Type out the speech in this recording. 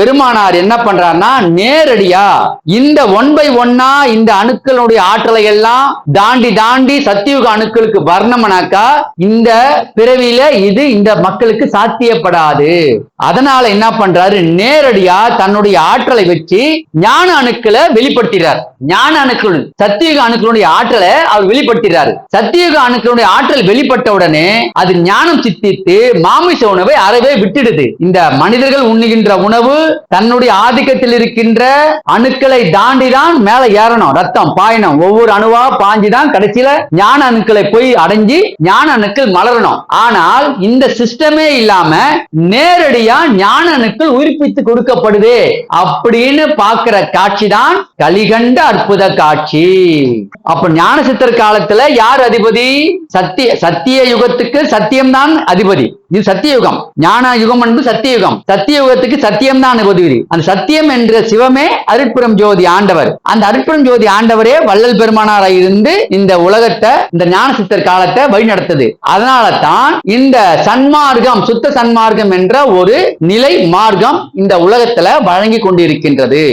பெருமானார் என்ன பண்றாருன்னா நேரடியா இந்த ஒன் பை ஒன்னா இந்த அணுக்களுடைய ஆற்றலை எல்லாம் தாண்டி தாண்டி சத்தியுக அணுக்களுக்கு வரணும்னாக்கா இந்த பிறவியில இது இந்த மக்களுக்கு சாத்தியப்படாது. அதனால என்ன பண்றாரு நேரடியா தன்னுடைய ஆற்றலை வச்சு ஞான அணுக்களை வெளிப்படுத்துகிறார் ஞான அணுக்கள் சத்தியுக அணுக்களுடைய ஆற்றலை அவர் வெளிப்படுத்துகிறார் சத்தியுக அணுக்களுடைய ஆற்றல் வெளிப்பட்ட உடனே அது ஞானம் சித்தித்து மாமிச உணவை அறவே விட்டுடுது. இந்த மனிதர்கள் உண்ணுகின்ற உணவு தன்னுடைய ஆதிக்கத்தில் இருக்கின்ற அணுக்களை தாண்டி தான் மேல ஏறணும். ரத்தம் பாயணும் ஒவ்வொரு அணுவா பாஞ்சுதான் கடைசியில ஞான அணுக்களை போய் அடைஞ்சு ஞான அணுக்கள் மலரணும். ஆனால் இந்த சிஸ்டமே இல்லாம நேரடியா ஞான அணுக்கள் உயிர்ப்பித்து கொடுக்கப்படுது அப்படின்னு பார்க்கிற காட்சி தான் கலிகண்ட அற்புத காட்சி. அப்ப ஞான சித்தர் காலத்துல யார் அதிபதி? சத்திய சத்திய யுகத்துக்கு சத்தியம்தான் அதிபதி. இது சத்தியயுகம். ஞான யுகம் என்பது சத்தியயுகம். சத்தியயுகத்துக்கு சத்தியம் தான் அந்த சத்தியம் என்ற சிவமே அருட்புறம் ஜோதி ஆண்டவர். அந்த அருட்புறம் ஜோதி ஆண்டவரே வள்ளல் பெருமானாராய் இருந்து இந்த உலகத்தை இந்த ஞான சித்தர் காலத்தை வழிநடத்துது. அதனால தான் இந்த சன்மார்க்கம் சுத்த சன்மார்க்கம் என்ற ஒரு நிலை மார்க்கம் இந்த உலகத்துல வழங்கி கொண்டிருக்கின்றது.